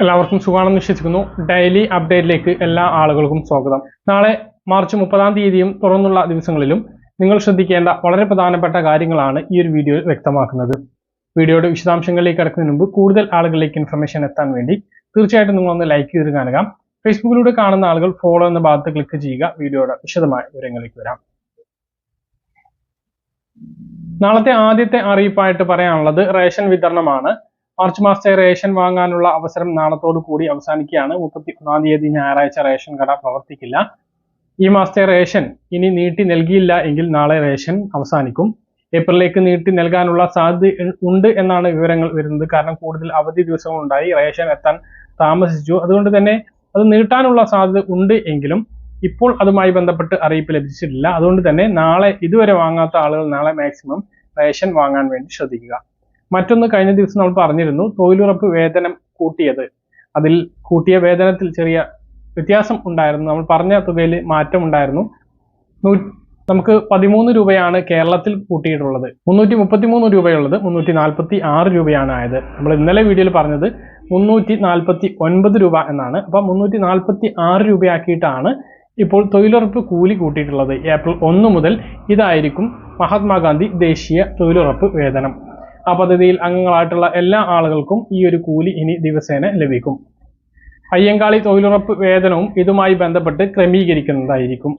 എല്ലാവർക്കും സുഖമാണെന്ന് വിശ്വസിക്കുന്നു. ഡെയിലി അപ്ഡേറ്റിലേക്ക് എല്ലാ ആളുകൾക്കും സ്വാഗതം. നാളെ മാർച്ച് മുപ്പതാം തീയതിയും തുറന്നുള്ള ദിവസങ്ങളിലും നിങ്ങൾ ശ്രദ്ധിക്കേണ്ട വളരെ പ്രധാനപ്പെട്ട കാര്യങ്ങളാണ് ഈ ഒരു വീഡിയോയിൽ വ്യക്തമാക്കുന്നത്. വീഡിയോയുടെ വിശദാംശങ്ങളിലേക്ക് കടക്കുന്നതിന് മുമ്പ് കൂടുതൽ ആളുകളിലേക്ക് ഇൻഫർമേഷൻ എത്താൻ വേണ്ടി തീർച്ചയായിട്ടും നിങ്ങളൊന്ന് ലൈക്ക് ചെയ്ത് കാണുക. ഫേസ്ബുക്കിലൂടെ കാണുന്ന ആളുകൾ ഫോളോ എന്ന ഭാഗത്ത് ക്ലിക്ക് ചെയ്യുക. വീഡിയോയുടെ വിശദമായ വിവരങ്ങളിലേക്ക് വരാം. നാളത്തെ ആദ്യത്തെ അറിയിപ്പായിട്ട് പറയാനുള്ളത് റേഷൻ വിതരണമാണ്. മാർച്ച് മാസത്തെ റേഷൻ വാങ്ങാനുള്ള അവസരം നാളത്തോടു കൂടി അവസാനിക്കുകയാണ്. മുപ്പത്തി ഒന്നാം തീയതി ഞായറാഴ്ച റേഷൻ കട പ്രവർത്തിക്കില്ല. ഈ മാസത്തെ റേഷൻ ഇനി നീട്ടി നൽകിയില്ല എങ്കിൽ നാളെ റേഷൻ അവസാനിക്കും. ഏപ്രിലേക്ക് നീട്ടി നൽകാനുള്ള സാധ്യത ഉണ്ട് എന്നാണ് വിവരങ്ങൾ വരുന്നത്. കാരണം കൂടുതൽ അവധി ഉണ്ടായി റേഷൻ എത്താൻ താമസിച്ചു. അതുകൊണ്ട് തന്നെ അത് നീട്ടാനുള്ള സാധ്യത ഉണ്ട് എങ്കിലും ഇപ്പോൾ അതുമായി ബന്ധപ്പെട്ട് അറിയിപ്പ് ലഭിച്ചിട്ടില്ല. അതുകൊണ്ട് തന്നെ നാളെ ഇതുവരെ വാങ്ങാത്ത ആളുകൾ നാളെ മാക്സിമം റേഷൻ വാങ്ങാൻ വേണ്ടി ശ്രദ്ധിക്കുക. മറ്റൊന്ന് കഴിഞ്ഞ ദിവസം നമ്മൾ പറഞ്ഞിരുന്നു തൊഴിലുറപ്പ് വേതനം കൂട്ടിയത്. അതിൽ കൂട്ടിയ വേതനത്തിൽ ചെറിയ വ്യത്യാസം ഉണ്ടായിരുന്നു. നമ്മൾ പറഞ്ഞ തുകയിൽ മാറ്റം ഉണ്ടായിരുന്നു. നമുക്ക് പതിമൂന്ന് രൂപയാണ് കേരളത്തിൽ കൂട്ടിയിട്ടുള്ളത്. മുന്നൂറ്റി മുപ്പത്തി മൂന്ന് രൂപയുള്ളത് മുന്നൂറ്റി നാൽപ്പത്തി ആറ് രൂപയാണ് ആയത്. നമ്മൾ ഇന്നലെ വീഡിയോയിൽ പറഞ്ഞത് മുന്നൂറ്റി നാൽപ്പത്തി ഒൻപത് രൂപ എന്നാണ്. അപ്പൊ മുന്നൂറ്റി നാൽപ്പത്തി ആറ് രൂപയാക്കിയിട്ടാണ് ഇപ്പോൾ തൊഴിലുറപ്പ് കൂലി കൂട്ടിയിട്ടുള്ളത്. ഏപ്രിൽ ഒന്ന് മുതൽ ഇതായിരിക്കും മഹാത്മാഗാന്ധി ദേശീയ തൊഴിലുറപ്പ് വേതനം. ആ പദ്ധതിയിൽ അംഗങ്ങളായിട്ടുള്ള എല്ലാ ആളുകൾക്കും ഈ ഒരു കൂലി ഇനി ദിവസേന ലഭിക്കും. അയ്യങ്കാളി തൊഴിലുറപ്പ് വേതനവും ഇതുമായി ബന്ധപ്പെട്ട് ക്രമീകരിക്കുന്നതായിരിക്കും.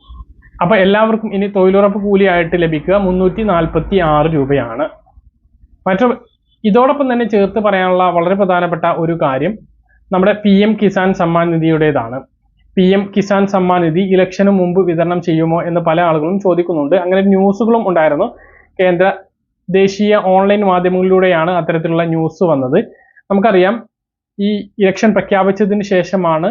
അപ്പൊ എല്ലാവർക്കും ഇനി തൊഴിലുറപ്പ് കൂലിയായിട്ട് ലഭിക്കുക മുന്നൂറ്റി നാൽപ്പത്തി ആറ് രൂപയാണ്. മറ്റു ഇതോടൊപ്പം തന്നെ ചേർത്ത് പറയാനുള്ള വളരെ പ്രധാനപ്പെട്ട ഒരു കാര്യം നമ്മുടെ പി എം കിസാൻ സമ്മാൻ നിധിയുടേതാണ്. പി എം കിസാൻ സമ്മാൻ നിധി ഇലക്ഷന് മുമ്പ് വിതരണം ചെയ്യുമോ എന്ന് പല ആളുകളും ചോദിക്കുന്നുണ്ട്. അങ്ങനെ ന്യൂസുകളും ഉണ്ടായിരുന്നു. കേന്ദ്ര ദേശീയ ഓൺലൈൻ മാധ്യമങ്ങളിലൂടെയാണ് അത്തരത്തിലുള്ള ന്യൂസ് വന്നത്. നമുക്കറിയാം ഈ ഇലക്ഷൻ പ്രഖ്യാപിച്ചതിന് ശേഷമാണ്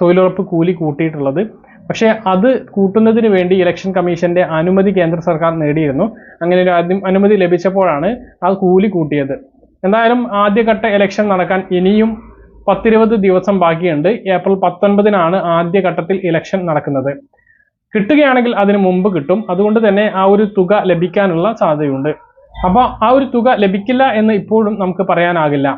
തൊഴിലുറപ്പ് കൂലി കൂട്ടിയിട്ടുള്ളത്. പക്ഷേ അത് കൂട്ടുന്നതിന് വേണ്ടി ഇലക്ഷൻ കമ്മീഷന്റെ അനുമതി കേന്ദ്ര സർക്കാർ നേടിയിരുന്നു. അങ്ങനെ ഒരു അനുമതി ലഭിച്ചപ്പോഴാണ് ആ കൂലി കൂട്ടിയത്. എന്തായാലും ആദ്യഘട്ട ഇലക്ഷൻ നടക്കാൻ ഇനിയും പത്തിരുപത് ദിവസം ബാക്കിയുണ്ട്. ഏപ്രിൽ പത്തൊൻപതിനാണ് ആദ്യഘട്ടത്തിൽ ഇലക്ഷൻ നടക്കുന്നത്. കിട്ടുകയാണെങ്കിൽ അതിന് മുമ്പ് കിട്ടും. അതുകൊണ്ട് തന്നെ ആ ഒരു തുക ലഭിക്കാനുള്ള സാധ്യതയുണ്ട്. അപ്പോൾ ആ ഒരു തുക ലഭിക്കില്ല എന്ന് ഇപ്പോഴും നമുക്ക് പറയാനാകില്ല.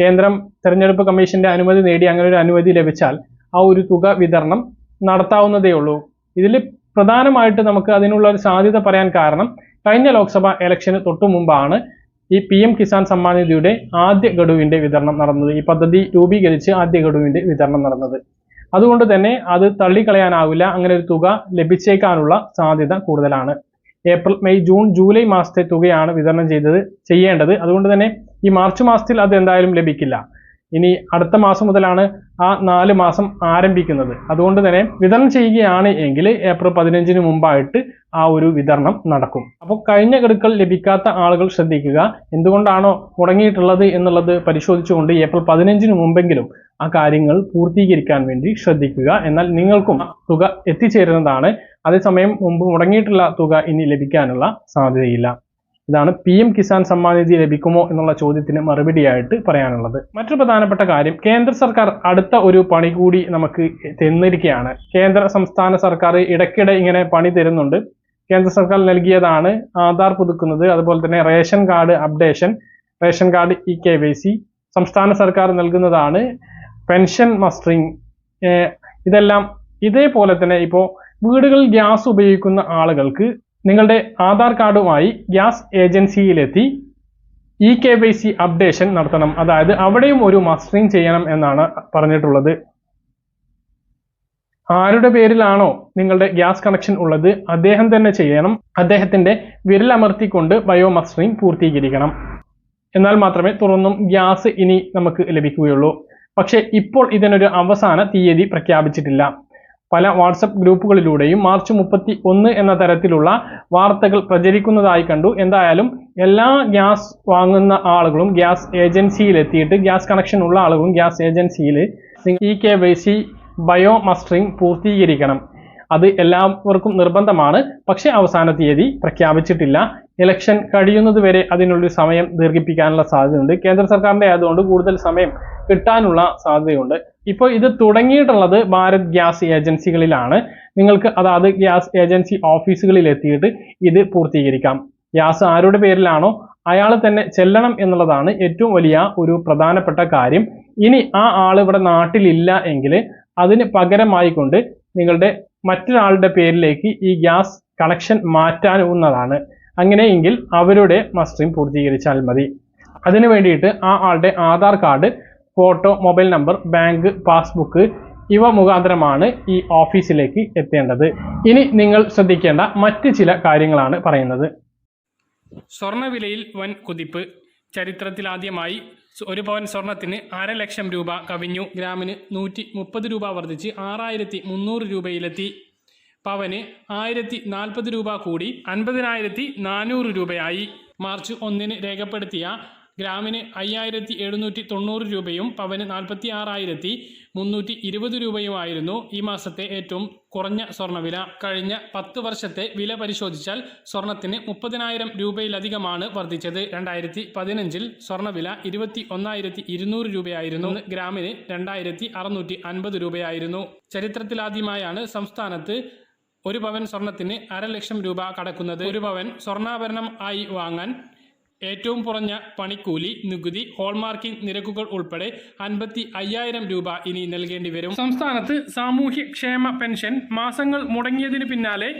കേന്ദ്രം തെരഞ്ഞെടുപ്പ് കമ്മീഷന്റെ അനുമതി നേടി അങ്ങനെ ഒരു അനുമതി ലഭിച്ചാൽ ആ ഒരു തുക വിതരണം നടത്താവുന്നതേ ഉള്ളൂ. ഇതിൽ പ്രധാനമായിട്ട് നമുക്ക് അതിനുള്ള ഒരു സാധ്യത പറയാൻ കാരണം കഴിഞ്ഞ ലോക്സഭാ ഇലക്ഷന് തൊട്ടു മുമ്പാണ് ഈ പി എം കിസാൻ സമ്മാൻ നിധിയുടെ ആദ്യ ഗഡുവിന്റെ വിതരണം നടന്നത്. ഈ പദ്ധതി രൂപീകരിച്ച് ആദ്യ ഗഡുവിന്റെ വിതരണം നടന്നത്. അതുകൊണ്ട് തന്നെ അത് തള്ളിക്കളയാനാവില്ല. അങ്ങനെ ഒരു തുക ലഭിച്ചേക്കാനുള്ള സാധ്യത കൂടുതലാണ്. ഏപ്രിൽ മെയ് ജൂൺ ജൂലൈ മാസത്തെ തുകയാണ് വിതരണം ചെയ്തത് ചെയ്യേണ്ടത്. അതുകൊണ്ട് തന്നെ ഈ മാർച്ച് മാസത്തിൽ അത് എന്തായാലും ലഭിക്കില്ല. ഇനി അടുത്ത മാസം മുതലാണ് ആ നാല് മാസം ആരംഭിക്കുന്നത്. അതുകൊണ്ട് തന്നെ വിതരണം ചെയ്യുകയാണ് എങ്കിൽ ഏപ്രിൽ പതിനഞ്ചിന് മുമ്പായിട്ട് ആ ഒരു വിതരണം നടക്കും. അപ്പോൾ കഴിഞ്ഞ ഗഡുക്കൾ ലഭിക്കാത്ത ആളുകൾ ശ്രദ്ധിക്കുക. എന്തുകൊണ്ടാണോ മുടങ്ങിയിട്ടുള്ളത് എന്നുള്ളത് പരിശോധിച്ചുകൊണ്ട് ഏപ്രിൽ പതിനഞ്ചിന് മുമ്പെങ്കിലും ആ കാര്യങ്ങൾ പൂർത്തീകരിക്കാൻ വേണ്ടി ശ്രദ്ധിക്കുക. എന്നാൽ നിങ്ങൾക്കും തുക എത്തിച്ചേരുന്നതാണ്. അതേസമയം മുമ്പ് മുടങ്ങിയിട്ടുള്ള തുക ഇനി ലഭിക്കാനുള്ള സാധ്യതയില്ല. ഇതാണ് പി എം കിസാൻ സമ്മാൻ നിധി ലഭിക്കുമോ എന്നുള്ള ചോദ്യത്തിന് മറുപടിയായിട്ട് പറയാനുള്ളത്. മറ്റൊരു പ്രധാനപ്പെട്ട കാര്യം കേന്ദ്ര സർക്കാർ അടുത്ത ഒരു പണി കൂടി നമുക്ക് തന്നിരിക്കുകയാണ്. കേന്ദ്ര സംസ്ഥാന സർക്കാർ ഇടയ്ക്കിടെ ഇങ്ങനെ പണി തരുന്നുണ്ട്. കേന്ദ്ര സർക്കാർ നൽകിയതാണ് ആധാർ പുതുക്കുന്നത് അതുപോലെ തന്നെ ration card updation ration card E K Y C സംസ്ഥാന സർക്കാർ നൽകുന്നതാണ് പെൻഷൻ മസ്റ്ററിങ്. ഇതെല്ലാം ഇതേപോലെ തന്നെ ഇപ്പോൾ വീടുകളിൽ ഗ്യാസ് ഉപയോഗിക്കുന്ന ആളുകൾക്ക് നിങ്ങളുടെ ആധാർ കാർഡുമായി ഗ്യാസ് ഏജൻസിയിലെത്തി E K Y C updation നടത്തണം. അതായത് അവിടെയും ഒരു മസ്റ്ററിങ് ചെയ്യണം എന്നാണ് പറഞ്ഞിട്ടുള്ളത്. ആരുടെ പേരിലാണോ നിങ്ങളുടെ ഗ്യാസ് കണക്ഷൻ ഉള്ളത് അദ്ദേഹം തന്നെ ചെയ്യണം. അദ്ദേഹത്തിന്റെ വിരലമർത്തിക്കൊണ്ട് ബയോ മസ്റ്ററിങ് പൂർത്തീകരിക്കണം. എന്നാൽ മാത്രമേ തുറന്നും ഗ്യാസ് ഇനി നമുക്ക് ലഭിക്കുകയുള്ളൂ. പക്ഷേ ഇപ്പോൾ ഇതിനൊരു അവസാന തീയതി പ്രഖ്യാപിച്ചിട്ടില്ല. പല വാട്സപ്പ് ഗ്രൂപ്പുകളിലൂടെയും മാർച്ച് മുപ്പത്തി ഒന്ന് എന്ന തരത്തിലുള്ള വാർത്തകൾ പ്രചരിക്കുന്നതായി കണ്ടു. എന്തായാലും എല്ലാ ഗ്യാസ് വാങ്ങുന്ന ആളുകളും ഗ്യാസ് ഏജൻസിയിൽ എത്തിയിട്ട് ഗ്യാസ് കണക്ഷൻ ഉള്ള ആളുകളും ഗ്യാസ് ഏജൻസിയിൽ E K Y C bio പൂർത്തീകരിക്കണം. അത് എല്ലാവർക്കും നിർബന്ധമാണ്. പക്ഷേ അവസാന തീയതി പ്രഖ്യാപിച്ചിട്ടില്ല. ഇലക്ഷൻ കഴിയുന്നതുവരെ അതിനുള്ളൊരു സമയം ദീർഘിപ്പിക്കാനുള്ള സാധ്യതയുണ്ട്. കേന്ദ്ര സർക്കാരിന്റെ ആയതുകൊണ്ട് കൂടുതൽ സമയം കിട്ടാനുള്ള സാധ്യതയുണ്ട്. ഇപ്പോൾ ഇത് തുടങ്ങിയിട്ടുള്ളത് ഭാരത് ഗ്യാസ് ഏജൻസികളിലാണ്. നിങ്ങൾക്ക് അതാത് ഗ്യാസ് ഏജൻസി ഓഫീസുകളിൽ എത്തിയിട്ട് ഇത് പൂർത്തീകരിക്കാം. ഗ്യാസ് ആരുടെ പേരിലാണോ അയാൾ തന്നെ ചെല്ലണം എന്നുള്ളതാണ് ഏറ്റവും വലിയ ഒരു പ്രധാനപ്പെട്ട കാര്യം. ഇനി ആ ആൾ ഇവിടെ നാട്ടിലില്ല എങ്കിൽ അതിന് പകരമായിക്കൊണ്ട് നിങ്ങളുടെ മറ്റൊരാളുടെ പേരിലേക്ക് ഈ ഗ്യാസ് കണക്ഷൻ മാറ്റാനാവുന്നതാണ്. അങ്ങനെയെങ്കിൽ അവരുടെ മസ്റ്ററിംഗ് പൂർത്തീകരിച്ചാൽ മതി. അതിനു വേണ്ടിയിട്ട് ആ ആളുടെ Aadhaar card photo mobile number bank passbook ഇവ മുഖാന്തരമാണ് ഈ ഓഫീസിലേക്ക് എത്തേണ്ടത്. ഇനി നിങ്ങൾ ശ്രദ്ധിക്കേണ്ട മറ്റ് ചില കാര്യങ്ങളാണ് പറയുന്നത്. സ്വർണവിലയിൽ വൻ കുതിപ്പ്. ചരിത്രത്തിലാദ്യമായി ഒരു പവൻ സ്വർണത്തിന് അര ലക്ഷം രൂപ കവിഞ്ഞു. ഗ്രാമിന് നൂറ്റി മുപ്പത് രൂപ വർദ്ധിച്ച് ആറായിരത്തി മുന്നൂറ് രൂപയിലെത്തി. പവന് ആയിരത്തി നാൽപ്പത് രൂപ കൂടി അൻപതിനായിരത്തി നാനൂറ് രൂപയായി. മാർച്ച് ഒന്നിന് രേഖപ്പെടുത്തിയ ഗ്രാമിന് അയ്യായിരത്തി എഴുന്നൂറ്റി തൊണ്ണൂറ് രൂപയും പവന് നാൽപ്പത്തി ആറായിരത്തി മുന്നൂറ്റി ഇരുപത് രൂപയുമായിരുന്നു ഈ മാസത്തെ ഏറ്റവും കുറഞ്ഞ സ്വർണവില കഴിഞ്ഞ പത്ത് വർഷത്തെ വില പരിശോധിച്ചാൽ സ്വർണത്തിന് മുപ്പതിനായിരം രൂപയിലധികമാണ് വർദ്ധിച്ചത്. രണ്ടായിരത്തി പതിനഞ്ചിൽ സ്വർണവില ഇരുപത്തി ഒന്നായിരത്തി ഇരുന്നൂറ് രൂപയായിരുന്നു ഗ്രാമിന് രണ്ടായിരത്തി അറുന്നൂറ്റി അൻപത് രൂപയായിരുന്നു. ചരിത്രത്തിലാദ്യമായാണ് സംസ്ഥാനത്ത് ഒരു പവൻ സ്വർണത്തിന് അര ലക്ഷം രൂപ കടക്കുന്നത്. ഒരു പവൻ സ്വർണാഭരണം ആയി വാങ്ങാൻ ഏറ്റവും കുറഞ്ഞ പണിക്കൂലി നികുതി ഹോൾമാർക്കിംഗ് നിരക്കുകൾ ഉൾപ്പെടെ അൻപത്തി അയ്യായിരം രൂപ ഇനി നൽകേണ്ടി വരും. സംസ്ഥാനത്ത് സാമൂഹ്യക്ഷേമ പെൻഷൻ മാസങ്ങൾ മുടങ്ങിയതിന് പിന്നാലെ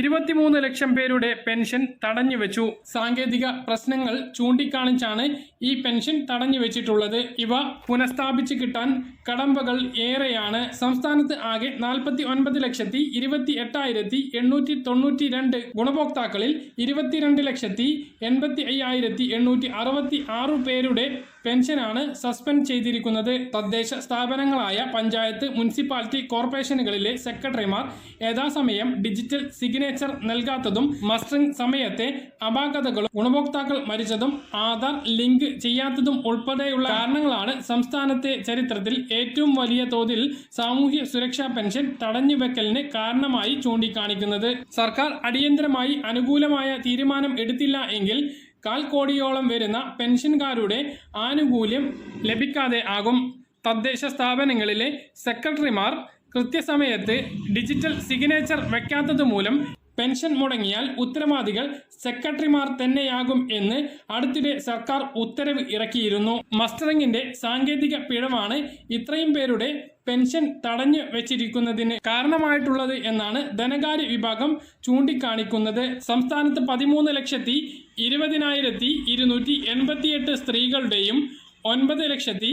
ഇരുപത്തിമൂന്ന് ലക്ഷം പേരുടെ പെൻഷൻ തടഞ്ഞു വെച്ചു. സാങ്കേതിക പ്രശ്നങ്ങൾ ചൂണ്ടിക്കാണിച്ചാണ് ഈ പെൻഷൻ തടഞ്ഞു വെച്ചിട്ടുള്ളത്. ഇവ പുനഃസ്ഥാപിച്ച് കിട്ടാൻ കടമ്പകൾ ഏറെയാണ്. സംസ്ഥാനത്ത് ആകെ നാൽപ്പത്തി ഒൻപത് ലക്ഷത്തി ഇരുപത്തി എട്ടായിരത്തി എണ്ണൂറ്റി തൊണ്ണൂറ്റി രണ്ട് ഗുണഭോക്താക്കളിൽ ഇരുപത്തിരണ്ട് ലക്ഷത്തി എൺപത്തി അയ്യായിരത്തി എണ്ണൂറ്റി അറുപത്തി ആറ് പേരുടെ പെൻഷനാണ് സസ്പെൻഡ് ചെയ്തിരിക്കുന്നത്. തദ്ദേശ സ്ഥാപനങ്ങളായ പഞ്ചായത്ത് മുനിസിപ്പാലിറ്റി കോർപ്പറേഷനുകളിലെ സെക്രട്ടറിമാർ യഥാസമയം ഡിജിറ്റൽ സിഗ്നേച്ചർ നൽകാത്തതും മസ്റ്ററിംഗ് സമയത്തെ അപാകതകളും ഗുണഭോക്താക്കൾ മരിച്ചതും ആധാർ ലിങ്ക് ചെയ്യാത്തതും ഉൾപ്പെടെയുള്ള കാരണങ്ങളാണ് സംസ്ഥാനത്തെ ചരിത്രത്തിൽ ഏറ്റവും വലിയ തോതിൽ സാമൂഹ്യ സുരക്ഷാ പെൻഷൻ തടഞ്ഞുവെക്കലിന് കാരണമായി ചൂണ്ടിക്കാണിക്കുന്നത്. സർക്കാർ അടിയന്തരമായി അനുകൂലമായ തീരുമാനം എടുത്തില്ല എങ്കിൽ കാൽ കോടിയോളം വരുന്ന പെൻഷൻകാരുടെ ആനുകൂല്യം ലഭിക്കാതെ ആകും. തദ്ദേശ സ്ഥാപനങ്ങളിലെ സെക്രട്ടറിമാർ കൃത്യസമയത്ത് ഡിജിറ്റൽ സിഗ്നേച്ചർ വയ്ക്കാത്തതുമൂലം പെൻഷൻ മുടങ്ങിയാൽ ഉത്തരവാദികൾ സെക്രട്ടറിമാർ തന്നെയാകും എന്ന് അടുത്തിടെ സർക്കാർ ഉത്തരവ് ഇറക്കിയിരുന്നു. മസ്റ്ററിംഗിന്റെ സാങ്കേതിക പിഴവാണ് ഇത്രയും പേരുടെ പെൻഷൻ തടഞ്ഞു വെച്ചിരിക്കുന്നതിന് കാരണമായിട്ടുള്ളത് എന്നാണ് ധനകാര്യ വിഭാഗം ചൂണ്ടിക്കാണിക്കുന്നത്. സംസ്ഥാനത്ത് പതിമൂന്ന് ലക്ഷത്തി ഇരുപതിനായിരത്തി ഇരുന്നൂറ്റി എൺപത്തിയെട്ട് സ്ത്രീകളുടെയും ഒൻപത് ലക്ഷത്തി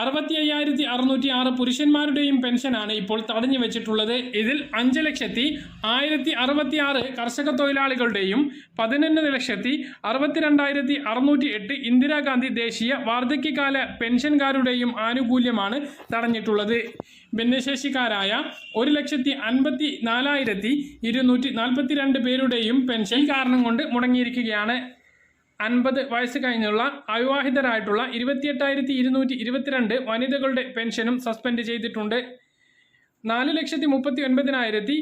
അറുപത്തി അയ്യായിരത്തി അറുന്നൂറ്റി ആറ് പുരുഷന്മാരുടെയും പെൻഷനാണ് ഇപ്പോൾ തടഞ്ഞു വെച്ചിട്ടുള്ളത്. ഇതിൽ അഞ്ച് ലക്ഷത്തി ആയിരത്തി അറുപത്തി ആറ് കർഷക തൊഴിലാളികളുടെയും പതിനൊന്ന് ലക്ഷത്തി അറുപത്തിരണ്ടായിരത്തി അറുന്നൂറ്റി എട്ട് ഇന്ദിരാഗാന്ധി ദേശീയ വാർദ്ധക്യകാല പെൻഷൻകാരുടെയും ആനുകൂല്യമാണ് തടഞ്ഞിട്ടുള്ളത്. ഭിന്നശേഷിക്കാരായ ഒരു ലക്ഷത്തി അൻപത്തി നാലായിരത്തി ഇരുന്നൂറ്റി നാൽപ്പത്തി രണ്ട് പേരുടെയും പെൻഷൻ കാരണം കൊണ്ട് മുടങ്ങിയിരിക്കുകയാണ്. അൻപത് വയസ്സ് കഴിഞ്ഞുള്ള അവിവാഹിതരായിട്ടുള്ള ഇരുപത്തിയെട്ടായിരത്തി ഇരുന്നൂറ്റി ഇരുപത്തിരണ്ട് വനിതകളുടെ പെൻഷനും സസ്പെൻഡ് ചെയ്തിട്ടുണ്ട്. നാല് ലക്ഷത്തി മുപ്പത്തി ഒൻപതിനായിരത്തി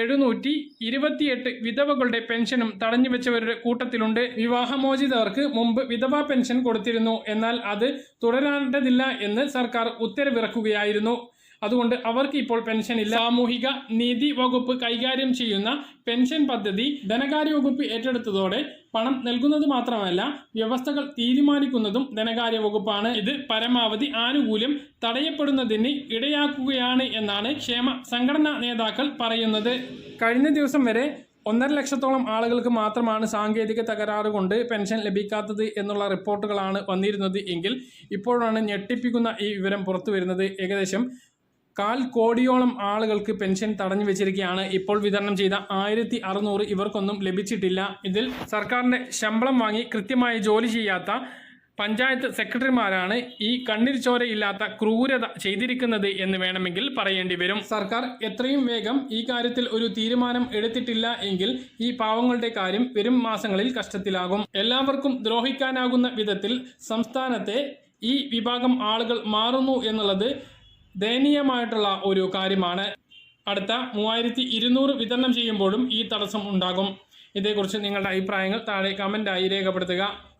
എഴുന്നൂറ്റി ഇരുപത്തിയെട്ട് വിധവകളുടെ പെൻഷനും തടഞ്ഞു വെച്ചവരുടെ കൂട്ടത്തിലുണ്ട്. വിവാഹമോചിതവർക്ക് മുമ്പ് വിധവാ പെൻഷൻ കൊടുത്തിരുന്നു. എന്നാൽ അത് തുടരേണ്ടതില്ല എന്ന് സർക്കാർ ഉത്തരവിറക്കുകയായിരുന്നു. അതുകൊണ്ട് അവർക്ക് ഇപ്പോൾ പെൻഷൻ ഇല്ല. സാമൂഹിക നീതി വകുപ്പ് കൈകാര്യം ചെയ്യുന്ന പെൻഷൻ പദ്ധതി ധനകാര്യ വകുപ്പ് ഏറ്റെടുത്തതോടെ പണം നൽകുന്നത് മാത്രമല്ല വ്യവസ്ഥകൾ തീരുമാനിക്കുന്നതും ധനകാര്യ വകുപ്പാണ്. ഇത് പരമാവധി ആനുകൂല്യം തടയപ്പെടുന്നതിന് ഇടയാക്കുകയാണ് എന്നാണ് ക്ഷേമ സംഘടനാ നേതാക്കൾ പറയുന്നത്. കഴിഞ്ഞ ദിവസം വരെ ഒന്നര ലക്ഷത്തോളം ആളുകൾക്ക് മാത്രമാണ് സാങ്കേതിക തകരാറ് കൊണ്ട് പെൻഷൻ ലഭിക്കാത്തത് എന്നുള്ള റിപ്പോർട്ടുകളാണ് വന്നിരുന്നത് എങ്കിൽ ഇപ്പോഴാണ് ഞെട്ടിപ്പിക്കുന്ന ഈ വിവരം പുറത്തു വരുന്നത് ഏകദേശം കാൽ കോടിയോളം ആളുകൾക്ക് പെൻഷൻ തടഞ്ഞു വെച്ചിരിക്കുകയാണ് ഇപ്പോൾ വിതരണം ചെയ്ത ആയിരത്തി അറുന്നൂറ് ഇവർക്കൊന്നും ലഭിച്ചിട്ടില്ല. ഇതിൽ സർക്കാരിന്റെ ശമ്പളം വാങ്ങി കൃത്യമായി ജോലി ചെയ്യാത്ത പഞ്ചായത്ത് സെക്രട്ടറിമാരാണ് ഈ കണ്ണിൽ ചോരയില്ലാത്ത ക്രൂരത ചെയ്തിരിക്കുന്നത് എന്ന് വേണമെങ്കിൽ പറയേണ്ടി വരും. സർക്കാർ എത്രയും വേഗം ഈ കാര്യത്തിൽ ഒരു തീരുമാനം എടുത്തിട്ടില്ല എങ്കിൽ ഈ പാവങ്ങളുടെ കാര്യം വരും മാസങ്ങളിൽ കഷ്ടത്തിലാകും. എല്ലാവർക്കും ദ്രോഹിക്കാനാകുന്ന വിധത്തിൽ സംസ്ഥാനത്തെ ഈ വിഭാഗം ആളുകൾ മാറുന്നു എന്നുള്ളത് ദയനീയമായിട്ടുള്ള ഒരു കാര്യമാണ്. അടുത്ത മൂവായിരത്തി ഇരുന്നൂറ് വിതരണം ചെയ്യുമ്പോഴും ഈ തടസ്സം ഉണ്ടാകും. ഇതേക്കുറിച്ച് നിങ്ങളുടെ അഭിപ്രായങ്ങൾ താഴെ കമന്റായി രേഖപ്പെടുത്തുക.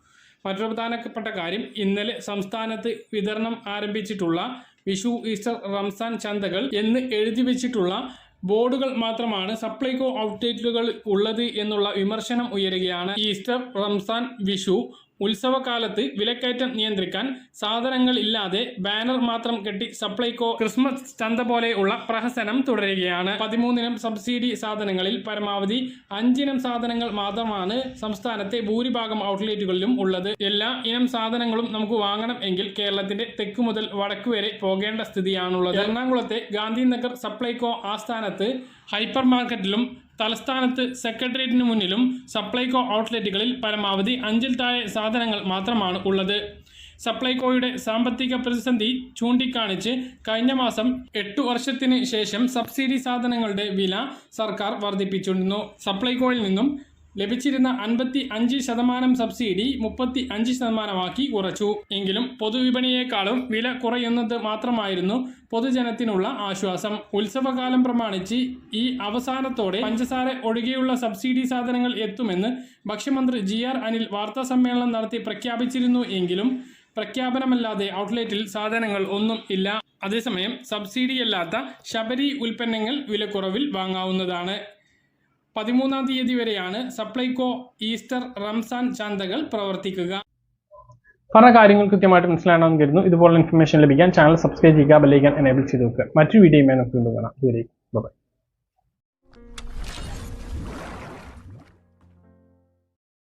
മറ്റൊരു പ്രധാനപ്പെട്ട കാര്യം ഇന്നലെ സംസ്ഥാനത്ത് വിതരണം ആരംഭിച്ചിട്ടുള്ള വിഷു ഈസ്റ്റർ റംസാൻ ചന്തകൾ എന്ന് എഴുതി വെച്ചിട്ടുള്ള ബോർഡുകൾ മാത്രമാണ് സപ്ലൈകോ ഔട്ട്ലെറ്റുകൾ ഉള്ളത് എന്നുള്ള വിമർശനം ഉയരുകയാണ്. ഈസ്റ്റർ റംസാൻ വിഷു ഉത്സവകാലത്ത് വിലക്കയറ്റം നിയന്ത്രിക്കാൻ സാധനങ്ങൾ ഇല്ലാതെ ബാനർ മാത്രം കെട്ടി സപ്ലൈകോ ക്രിസ്മസ് ചന്ത പോലെയുള്ള പ്രഹസനം തുടരുകയാണ്. പതിമൂന്നിനം സബ്സിഡി സാധനങ്ങളിൽ പരമാവധി അഞ്ചിനം സാധനങ്ങൾ മാത്രമാണ് സംസ്ഥാനത്തെ ഭൂരിഭാഗം ഔട്ട്ലെറ്റുകളിലും ഉള്ളത്. എല്ലാ ഇനം സാധനങ്ങളും നമുക്ക് വാങ്ങണം എങ്കിൽ കേരളത്തിന്റെ തെക്ക് മുതൽ വടക്ക് വരെ പോകേണ്ട സ്ഥിതിയാണുള്ളത്. എറണാകുളത്തെ ഗാന്ധിനഗർ സപ്ലൈകോ ആസ്ഥാനത്ത് ഹൈപ്പർ മാർക്കറ്റിലും തലസ്ഥാനത്ത് സെക്രട്ടേറിയറ്റിന് മുന്നിലും സപ്ലൈകോ ഔട്ട്ലെറ്റുകളിൽ പരമാവധി അഞ്ചിൽ താഴെ സാധനങ്ങൾ മാത്രമാണ് ഉള്ളത്. സപ്ലൈകോയുടെ സാമ്പത്തിക പ്രതിസന്ധി ചൂണ്ടിക്കാണിച്ച് കഴിഞ്ഞ മാസം എട്ടു വർഷത്തിന് ശേഷം സബ്സിഡി സാധനങ്ങളുടെ വില സർക്കാർ വർദ്ധിപ്പിച്ചിരുന്നു. സപ്ലൈകോയിൽ നിന്നും ലഭിച്ചിരുന്ന അൻപത്തി അഞ്ച് ശതമാനം സബ്സിഡി മുപ്പത്തി അഞ്ച് ശതമാനമാക്കി കുറച്ചു എങ്കിലും പൊതുവിപണിയേക്കാളും വില കുറയുന്നത് മാത്രമായിരുന്നു പൊതുജനത്തിനുള്ള ആശ്വാസം. ഉത്സവകാലം പ്രമാണിച്ച് ഈ അവസാനത്തോടെ പഞ്ചസാര ഒഴികെയുള്ള സബ്സിഡി സാധനങ്ങൾ എത്തുമെന്ന് ഭക്ഷ്യമന്ത്രി ജി ആർ അനിൽ വാർത്താ സമ്മേളനം നടത്തി പ്രഖ്യാപിച്ചിരുന്നു എങ്കിലും പ്രഖ്യാപനമല്ലാതെ ഔട്ട്ലെറ്റിൽ സാധനങ്ങൾ ഒന്നും ഇല്ല. അതേസമയം സബ്സിഡിയല്ലാത്ത ശബരി ഉൽപ്പന്നങ്ങൾ വിലക്കുറവിൽ വാങ്ങാവുന്നതാണ്. പതിമൂന്നാം തീയതി വരെയാണ് സപ്ലൈകോ ഈസ്റ്റർ റംസാൻ ചന്തകൾ പ്രവർത്തിക്കുക. പറഞ്ഞ കാര്യങ്ങൾ കൃത്യമായിട്ട് മനസ്സിലാണെന്ന് കരുതുന്നു. ഇതുപോലുള്ള ഇൻഫർമേഷൻ ലഭിക്കാൻ ചാനൽ സബ്സ്ക്രൈബ് ചെയ്യുക ബെല്ലൈക്കാൻ എനേബിൾ ചെയ്ത് വെക്കുക. മറ്റു വീഡിയോയുമായി നമുക്ക് വീണ്ടും കാണാം. ദൂരേക്ക് ബൈ